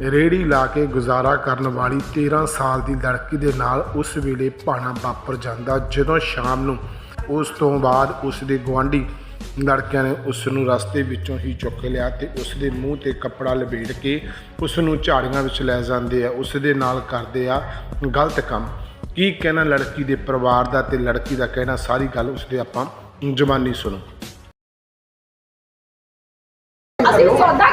ਰੇੜੀ ਲਾ ਕੇ ਗੁਜ਼ਾਰਾ ਕਰਨ ਵਾਲੀ 13 ਸਾਲ ਦੀ ਲੜਕੀ ਦੇ ਨਾਲ ਉਸ ਵੇਲੇ ਭਾਣਾ ਵਾਪਰ ਜਾਂਦਾ ਜਦੋਂ ਸ਼ਾਮ ਨੂੰ ਉਸ ਤੋਂ ਬਾਅਦ ਉਸ ਦੇ ਗੁਆਂਢੀ ਲੜਕਿਆਂ ਨੇ ਉਸ ਨੂੰ ਰਸਤੇ ਵਿੱਚੋਂ ਹੀ ਚੁੱਕ ਲਿਆ ਤੇ ਉਸ ਦੇ ਮੂੰਹ ਤੇ ਕੱਪੜਾ ਲਪੇਟ ਕੇ ਉਸ ਨੂੰ ਝਾੜੀਆਂ ਵਿੱਚ ਲੈ ਜਾਂਦੇ ਆ। ਉਸ ਦੇ ਨਾਲ ਕਰਦੇ ਆ ਗਲਤ ਕੰਮ। ਕੀ ਕਹਿਣਾ ਲੜਕੀ ਦੇ ਪਰਿਵਾਰ ਦਾ ਤੇ ਲੜਕੀ ਦਾ ਕਹਿਣਾ? ਸਾਰੀ ਗੱਲ ਉਸ ਦੇ ਆਪਾਂ ਜ਼ਬਾਨੀ ਸੁਣੋ। ਅਸੀਂ ਸੌਦਾ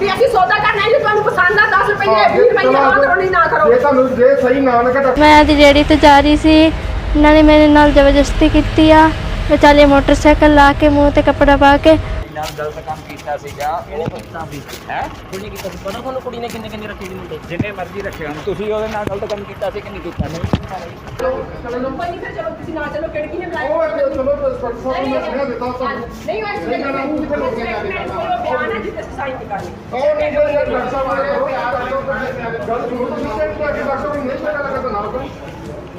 ਵੀ ਅਸੀਂ ਸੌਦਾ ਕਰਨ ਜੇ ਤੁਹਾਨੂੰ ਪਸੰਦ ਆ 10 ਰੁਪਏ 20 ਰੁਪਏ ਆ ਕਰੋ ਨਹੀਂ ਨਾ ਕਰੋ। ਜੇ ਤੁਹਾਨੂੰ ਜੇ ਸਹੀ ਨਾ ਲੱਗਾ ਤਾਂ। ਮੈਂ ਆਦੀ ਰੇੜੀ ਤੇ ਜਾ ਰਹੀ ਸੀ ਇਹਨਾਂ ਨੇ ਮੇਰੇ ਨਾਲ ਜ਼ਬਰਦਸਤੀ ਕੀਤੀ ਆ। ਵਿਚਾਲੇ ਮੋਟਰਸਾਈਕਲ ਲਾ ਕੇ ਮੂੰਹ ਤੇ ਕੱਪੜਾ ਪਾ ਕੇ ਨਾਲ ਗਲਤ ਕੰਮ ਕੀਤਾ ਸੀਗਾ ਉਹ ਕੀਤਾ ਵੀ ਹੈ ਕੁੜੀ ਨੇ ਕੀਤਾ ਸੀ ਪਤਾ ਤੁਹਾਨੂੰ ਕੁੜੀ ਨੇ ਕਿੰਨੇ ਕਿੰਨੇ ਰੱਖੇ ਸੀ ਮੁੰਡੇ ਜਿੰਨੇ ਮਰਜ਼ੀ ਰੱਖੇ ਹੋਣ ਤੁਸੀਂ ਉਹਦੇ ਨਾਲ ਗਲਤ ਕੰਮ ਕੀਤਾ ਸੀ ਕਿ ਨਹੀਂ ਕੀਤਾ ਨਹੀਂ ਕੀਤਾ ਚਲੋ ਕੋਈ ਨਹੀਂ ਫਿਰ ਚਲੋ ਤੁਸੀਂ ਨਾ ਚਲੋ ਕਿਹੜੀ ਨੇ ਬੁਲਾਇਆ ਉਹ ਚਲੋ ਸਾਹਿਬ ਨੂੰ ਮੈਂ ਸੁਣਾ ਦਿੱਤਾ ਤੁਹਾਨੂੰ ਨਹੀਂ ਉਹ ਇਹਨਾਂ ਨੂੰ ਕਿੱਥੇ ਲੋਕ ਨੇ? ਬਿਆਨ ਹੈ ਜਿੱਥੇ ਸਾਈਨ ਨਹੀਂ ਕਰਨੀ ਉਹ ਨਹੀਂ ਯਾਰ ਡਾਕਟਰ ਸਾਹਿਬ ਆਏ ਹੋ ਗੱਲ ਸੁਣੋ ਤੁਸੀਂ ਕਿ ਤੁਹਾਡੇ ਡਾਕਟਰ ਨੂੰ ਨਹੀਂ ਪਤਾ ਲੱਗਾ ਤਾਂ ਨਾਲ ਕਰੋ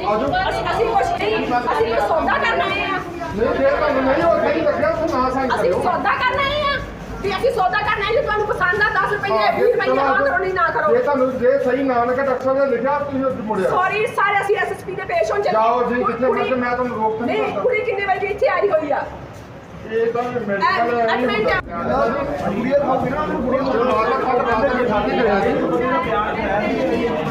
ਆਜੋ। ਅਸੀਂ ਅਸੀਂ ਕੁਛ ਨਹੀਂ। ਅਸੀਂ ਤਾਂ ਸੌਦਾ ਕਰਨ ਆਏ ਆ। ਨਹੀਂ ਜੇ ਤੁਹਾਨੂੰ ਨਹੀਂ ਉਹ ਸਹੀ ਲੱਗਿਆ ਤਾਂ ਨਾ ਸਾਈਨ ਅਸੀਂ ਕਰਿਓ। ਸੌਦਾ ਕਰਨ ਆਏ ਆ। ਵੀ ਅਸੀਂ ਸੌਦਾ ਕਰਨ ਆਏ ਜੇ ਤੁਹਾਨੂੰ ਪਸੰਦ ਆ 10 ਰੁਪਏ 20 ਰੁਪਏ ਆ ਕਰੋ ਨਹੀਂ ਨਾ ਕਰੋ। ਜੇ ਤੁਹਾਨੂੰ ਜੇ ਸਹੀ ਨਾ ਲੱਗਾ ਡਾਕਟਰ ਸਾਹਿਬ ਨੇ ਲਿਖਿਆ ਤੁਸੀਂ ਉੱਥੇ ਮੁੜਿਆ। ਸੌਰੀ ਸਾਰੇ ਅਸੀਂ ਐਸਐਸਪੀ ਦੇ ਪੇਸ਼ ਹੋਣ ਚੱਲੇ। ਜਾਓ ਜੀ ਕਿੱਥੇ ਮਰਜ਼ੀ ਮੈਂ ਤੁਹਾਨੂੰ ਰੋਕ ਨਹੀਂ ਨਹੀਂ ਸਕਦਾ ਕੁੜੀ ਕਿੰਨੇ ਵਜੇ ਇੱਥੇ ਆਈ ਹੋਈ ਆ? ਇਹ ਤਾਂ ਮੈਡੀਕਲ ਐ- ਨਹੀਂ ਹੁੰਦਾ। ਕੁੜੀਆਂ ਨੂੰ ਬਿਨਾਂ ਕੁੜੀਆਂ ਨੂੰ ਬਾਹਰ ਕੱਢ ਬਾਹਰ ਛਾਤੀ ਲਿਆ ਸੀ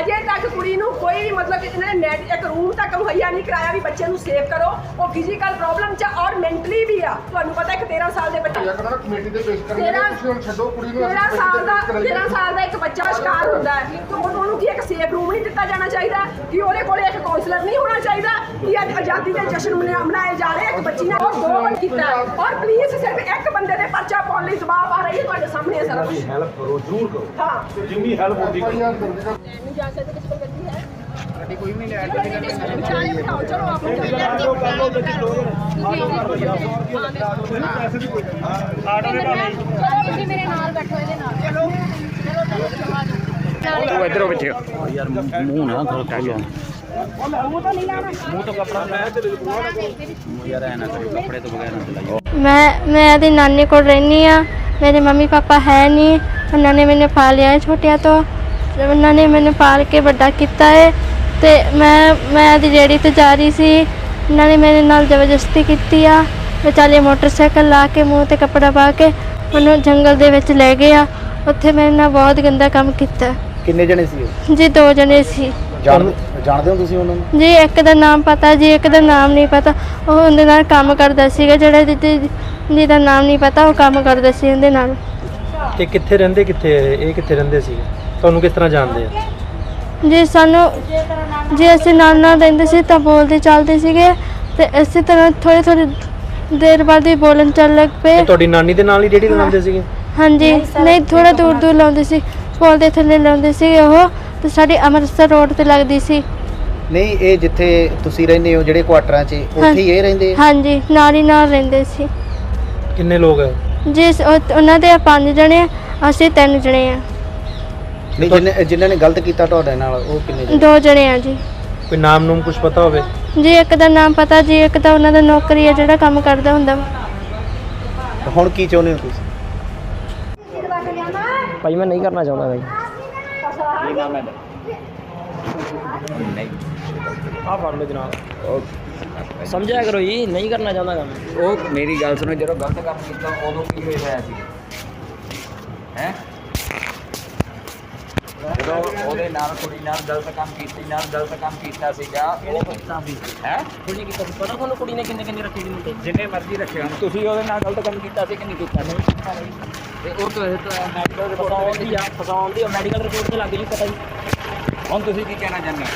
ਅਜੇ ਤੱਕ ਕੁੜੀ ਨੂੰ ਕੋਈ ਵੀ ਮਤਲਬ ਕਿ ਇਹਨਾਂ ਨੇ ਮੈਡ ਇੱਕ ਰੂਮ ਤੱਕ ਮੁਹੱਈਆ ਨਹੀਂ ਕਰਾਇਆ ਵੀ ਬੱਚੇ ਨੂੰ ਸੇਵ ਕਰੋ। ਉਹ ਫਿਜ਼ੀਕਲ ਪ੍ਰੋਬਲਮ ਚ ਔਰ ਮੈਂਟਲੀ ਵੀ ਆ। ਤੁਹਾਨੂੰ ਪਤਾ ਇੱਕ 13 ਸਾਲ ਦੇ ਬੱਚੇ ਕਮੇਟੀ ਦੇ ਪੇਸ਼ ਕਰਾਂਗੇ ਤੇਰਾਂ- ਤੁਸੀਂ ਹੁਣ ਛੱਡੋ ਕੁੜੀ ਨੂੰ 13 ਸਾਲ ਦਾ 13 ਸਾਲ ਦਾ ਇੱਕ ਬੱਚਾ ਸ਼ਿਕਾਰ ਹੁੰਦਾ ਹੈ। ਤੇ ਉਹਨੂੰ ਕੀ ਇੱਕ ਸੇਫ ਰੂਮ ਨਹੀਂ ਦਿੱਤਾ ਜਾਣਾ ਚਾਹੀਦਾ ਕਿ ਉਹਦੇ ਕੋਲੇ ਇੱਕ ਕਾਉਂਸਲਰ ਨਹੀਂ ਹੋਣਾ ਚਾਹੀਦਾ ਕਿ ਅੱਜ ਆਜ਼ਾਦੀ ਦੇ ਜਸ਼ਨ ਮਨਾ- ਮਨਾਏ ਜਾ ਰਹੇ ਇੱਕ ਬੱਚੀ ਨੇ ਉਹ ਦੋ ਵਾਰ ਕੀਤਾ ਹੈ। ਔਰ ਪਲੀਜ਼ ਸਿਰਫ ਇੱਕ ਬੰਦੇ ਦੇ ਪਰਚਾ ਪਾਉਣ ਲਈ ਦਬਾਅ ਆ ਰਹੀ ਹੈ ਤੁਹਾਡੇ ਸਾਹਮਣੇ। ਹੈ ਸਾਰਾ ਕੁਝ ਹੈਲਪ ਕਰੋ ਜ਼ਰੂਰ ਕਰੋ। ਹਾਂ। ਜਿੰਨੀ ਹੈਲਪ ਹੁੰਦੀ ਨਹੀਂ ਜਾ ਸਕਦੇ ਕਿਸੇ ਕੋਲ ਗੱਡੀ ਹੈ? ਗੱਡੀ ਕੋਈ ਨਹੀਂ ਲੈ ਵਿਚਾਲੇ ਬਿਠਾਓ ਚਲੋ ਆਪ ਤੁਸੀਂ ਮੇਰੇ ਨਾਲ ਬੈਠੋ ਇਹਦੇ ਨਾਲ। ਇਧਰੋਂ ਮੂੰਹ ਕਹਿ ਗਿਆ ਮੂੰਹ ਤੋਂ ਕੱਪੜਾ ਲੈ ਯਾਰ ਐ ਨਾ ਬਗੈਰ ਨਾ ਚਲਾਈਓ ਮੈਂ ਮੈਂ ਇਹਦੀ ਨਾਨੀ ਕੋਲ ਰਹਿੰਦੀ ਆ ਮੇਰੇ ਮੰਮੀ ਪਾਪਾ ਹੈ ਨਹੀਂ। ਉਹਨਾਂ ਨੇ ਮੈਨੂੰ ਪਾਲਿਆ ਹੈ ਛੋਟਿਆਂ ਤੋਂ। ਤੇ ਉਹਨਾਂ ਨੇ ਮੈਨੂੰ ਪਾਲ ਕੇ ਵੱਡਾ ਕੀਤਾ ਹੈ। ਤੇ ਮੈਂ ਮੈਂ ਇਹਦੀ ਰੇੜੀ ਤੇ ਜਾ ਰਹੀ ਸੀ। ਉਹਨਾਂ ਨੇ ਮੇਰੇ ਨਾਲ ਜ਼ਬਰਦਸਤੀ ਕੀਤੀ ਆ। ਵਿਚਾਲੇ ਮੋਟਰਸਾਈਕਲ ਲਾ ਕੇ ਮੂੰਹ ਤੇ ਕੱਪੜਾ ਪਾ ਕੇ ਉਹਨੂੰ ਜੰਗਲ ਦੇ ਵਿੱਚ ਲੈ ਗਏ ਆ। ਉੱਥੇ ਮੇਰੇ ਨਾਲ ਬਹੁਤ ਗੰਦਾ ਕੰਮ ਕੀਤਾ। ਕਿੰਨੇ ਜਣੇ ਸੀ? ਜੀ ਦੋ ਜਣੇ ਸੀ। ਜਾਣ ਜਾਣਦੇ ਹੋ ਤੁਸੀਂ ਉਹਨਾਂ ਨੂੰ? ਜੀ ਇੱਕ ਦਾ ਨਾਮ ਪਤਾ ਜੀ ਇੱਕ ਦਾ ਨਾਮ ਨਹੀਂ ਪਤਾ। ਉਹ ਉਹਦੇ ਨਾਲ ਕੰਮ ਕਰਦਾ ਸੀਗਾ ਜਿਹੜਾ ਜਿਹਦੇ ਜਿਹਦਾ ਨਾਮ ਨਹੀਂ ਪਤਾ ਉਹ ਕੰਮ ਕਰਦਾ ਸੀ ਉਹਦੇ ਨਾਲ। ਤੇ ਕਿੱਥੇ ਰਹਿੰਦੇ ਕਿੱਥੇ ਇਹ? ਕਿੱਥੇ ਰਹਿੰਦੇ ਸੀ ਤੁਹਾਨੂੰ ਕਿਸ ਤਰ੍ਹਾਂ ਜਾਣਦੇ ਆ? ਜੀ ਸਾਨੂੰ ਜੇ ਅਸੀਂ ਨਾਲ ਨਾਲ ਰਹਿੰਦੇ ਸੀ ਤਾਂ ਬੋਲਦੇ ਚੱਲਦੇ ਸੀਗੇ ਤੇ ਇਸੇ ਤਰ੍ਹਾਂ ਥੋੜੀ ਥੋੜੀ ਦੇਰ ਬਾਅਦ ਹੀ ਬੋਲਣ ਚੱਲ ਲੱਗ ਪਏ। ਤੁਹਾਡੀ ਨਾਨੀ ਦੇ ਨਾਲ ਹੀ ਡੇੜੀ ਲਗਾਉਂਦੇ ਸੀਗੇ? ਹਾਂਜੀ ਨਹੀਂ ਥੋੜਾ ਦੂਰ ਦੂਰ ਲਾਉਂਦੇ ਸੀ। ਪੁਲ ਦੇ ਥੱਲੇ ਲਾਉਂਦੇ ਸੀ ਉਹ ਤੇ ਸਾਡੀ ਅੰਮ੍ਰਿਤਸਰ ਰੋਡ ਤੇ ਲੱਗਦੀ ਸੀ। ਨਹੀਂ ਇਹ ਜਿੱਥੇ ਤੁਸੀਂ ਰਹਿੰਦੇ ਹੋ ਜਿਹੜੇ ਕੁਆਟਰਾਂ 'ਚ ਉੱਥੇ ਹੀ ਇਹ ਰਹਿੰਦੇ ਆ? ਹਾਂਜੀ ਨਾਲ ਹੀ ਨਾਲ ਰਹਿੰਦੇ ਸੀ। ਕਿੰਨੇ ਲੋਕ ਹੈ ਜੀ ਉਹ- ਉਹਨਾਂ ਦੇ ਪੰਜ ਜਣੇ ਆ, ਅਸੀਂ ਤਿੰਨ ਜਣੇ ਆ। ਨਹੀਂ ਜਿਨ੍ਹਾਂ ਜਿਨ੍ਹਾਂ ਨੇ ਗਲਤ ਕੀਤਾ ਤੁਹਾਡੇ ਨਾਲ ਉਹ ਕਿੰਨੇ ਜਣੇ? ਦੋ ਜਣੇ ਆ ਜੀ। ਕੋਈ ਨਾਮ ਨੂਮ ਕੁਝ ਪਤਾ ਹੋਵੇ? ਜੀ ਇੱਕ ਦਾ ਨਾਮ ਪਤਾ ਜੀ ਇੱਕ ਤਾਂ ਉਹਨਾਂ ਦਾ ਨੌਕਰੀ ਹੈ ਜਿਹੜਾ ਕੰਮ ਕਰਦਾ ਹੁੰਦਾ। ਵਾ। ਹੁਣ ਕੀ ਚਾਹੁੰਦੇ ਹੋ ਤੁਸੀਂ? ਭਾਈ ਮੈਂ ਨਹੀਂ ਕਰਨਾ ਚਾਹੁੰਦਾ ਭਾਈ ਫੜ ਲਓ ਜਨਾਬ। ਸਮਝਿਆ ਕਰੋ ਜੀ ਨਹੀਂ ਕਰਨਾ ਚਾਹੁੰਦਾ ਕੰਮ। ਉਹ ਮੇਰੀ ਗੱਲ ਸੁਣੋ ਜਦੋਂ ਗਲਤ ਕੰਮ ਕੀਤਾ ਉਦੋਂ ਕੀ ਹੋਇਆ ਸੀ? ਹੈ? ਜਦੋਂ ਉਹਦੇ ਨਾਲ ਕੁੜੀ ਨਾਲ ਗਲਤ ਕੰਮ ਕੀਤੀ ਨਾਲ ਗਲਤ ਕੰਮ ਕੀਤਾ ਸੀਗਾ ਉਹ ਕੀਤਾ ਵੀ ਹੈ? ਕੁੜੀ ਨੇ ਕੀਤਾ ਸੀ। ਪਤਾ ਤੁਹਾਨੂੰ ਕੁੜੀ ਨੇ ਕਿੰਨੇ ਕਿੰਨੇ ਰੱਖੇ ਸੀ ਮੁੰਡੇ? ਜਿੰਨੇ ਮਰਜ਼ੀ ਰੱਖੇ ਹੋਣ। ਤੁਸੀਂ ਉਹਦੇ ਨਾਲ ਗਲਤ ਕੰਮ ਕੀਤਾ ਸੀ ਕਿ ਨਹੀਂ ਕੀਤਾ? ਨਹੀਂ ਕੀਤਾ। ਤੇ ਉਹ ਤੋਂ ਮੈਡੀਕਲ ਰਿਪੋਰਟ ਫਸਾਉਣ ਦੀ ਆ ਫਸਾਉਣ ਦੀ ਮੈਡੀਕਲ ਰਿਪੋਰਟ ਤੇ ਲੱਗ ਗਈ ਪਤਾ ਜੀ। ਹੁਣ ਤੁਸੀਂ ਕੀ ਕਹਿਣਾ ਚਾਹੁੰਦੇ ਹੋ?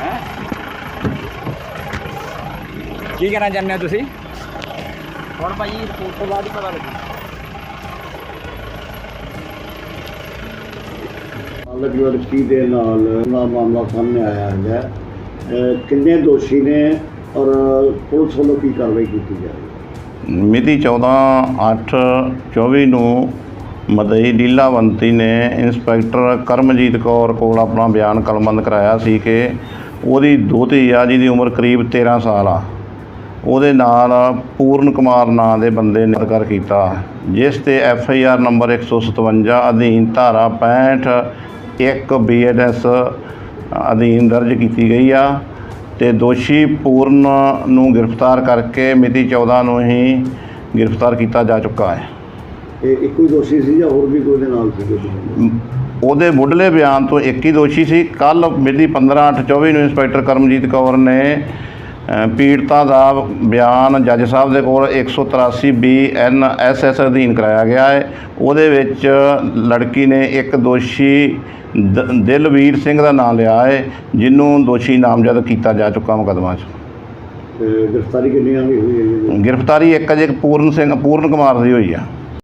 ਹੈਂ? ਕੀ ਕਹਿਣਾ ਚਾਹੁੰਦੇ ਹੋ ਤੁਸੀਂ? ਹੁਣ ਭਾਈ ਰਿਪੋਰਟ ਤੋਂ ਬਾਅਦ ਹੀ ਪਤਾ ਲੱਗੂ। ਅਲੱਗ ਯੂਨੀਵਰਸਿਟੀ ਦੇ ਨਾਲ ਦਾ ਮਾਮਲਾ ਸਾਹਮਣੇ ਆਇਆ ਹੈ ਅਹ ਕਿੰਨੇ ਦੋਸ਼ੀ ਨੇ ਔਰ ਪੁਲਿਸ ਵੱਲੋਂ ਕੀ ਕਾਰਵਾਈ ਕੀਤੀ ਜਾ ਰਹੀ ਹੈ? ਮਿਤੀ 14/8/24 ਨੂੰ ਮਦਈ ਲੀਲਾਵੰਤੀ ਨੇ ਇੰਸਪੈਕਟਰ ਕਰਮਜੀਤ ਕੌਰ ਕੋਲ ਆਪਣਾ ਬਿਆਨ ਕਲਮਬੰਦ ਕਰਾਇਆ ਸੀ ਕਿ ਉਹਦੀ ਦੋਤੀ ਆ, ਜਿਹਦੀ ਉਮਰ ਕਰੀਬ 13 ਸਾਲ ਆ। ਉਹਦੇ ਨਾਲ ਪੂਰਨ ਕੁਮਾਰ ਨਾਂ ਦੇ ਬੰਦੇ ਨੇ ਕਰ ਕੀਤਾ। ਜਿਸ ਤੇ ਐਫ ਆਈ ਆਰ ਨੰਬਰ 157 ਅਧੀਨ ਧਾਰਾ 65 1 ਬੀਐਨਐਸ ਅਧੀਨ ਦਰਜ ਕੀਤੀ ਗਈ ਆ ਤੇ ਦੋਸ਼ੀ ਪੂਰਨ ਨੂੰ ਗ੍ਰਿਫਤਾਰ ਕਰਕੇ ਮਿਤੀ 14 ਨੂੰ ਹੀ ਗ੍ਰਿਫਤਾਰ ਕੀਤਾ ਜਾ ਚੁੱਕਾ ਹੈ। ਇਹ ਇੱਕੋ ਹੀ ਦੋਸ਼ੀ ਸੀ ਜਾਂ ਹੋਰ ਵੀ ਕੋਈ ਦੇ ਨਾਲ ਸੀ ਉਹਦੇ ਮੁੱਢਲੇ ਬਿਆਨ ਤੋਂ ਇੱਕ ਹੀ ਦੋਸ਼ੀ ਸੀ। ਕੱਲ ਮਿਤੀ 15/8/24 ਨੂੰ ਇੰਸਪੈਕਟਰ ਕਰਮਜੀਤ ਕੌਰ ਨੇ ਪੀੜਤਾ ਦਾ ਬਿਆਨ ਜੱਜ ਸਾਹਿਬ ਦੇ ਕੋਲ 183 ਬੀ ਐਨ ਐਸ ਐਸ ਅਧੀਨ ਕਰਾਇਆ ਗਿਆ ਹੈ। ਉਹਦੇ ਵਿੱਚ ਲੜਕੀ ਨੇ ਇੱਕ ਦੋਸ਼ੀ ਦਿਲਵੀਰ ਸਿੰਘ ਦਾ ਨਾਮ ਲਿਆ ਹੈ ਜਿਹਨੂੰ ਦੋਸ਼ੀ ਨਾਮਜ਼ਦ ਕੀਤਾ ਜਾ ਚੁੱਕਾ ਮੁਕੱਦਮਾ 'ਚ। ਗ੍ਰਿਫਤਾਰੀ ਕਿੰਨੀਆਂ ਦੀ ਹੋਈ ਹੈ ਗ੍ਰਿਫਤਾਰੀ ਇੱਕ ਅਜੇ ਪੂਰਨ ਸਿੰਘ ਪੂਰਨ ਕੁਮਾਰ ਦੀ ਹੋਈ ਆ।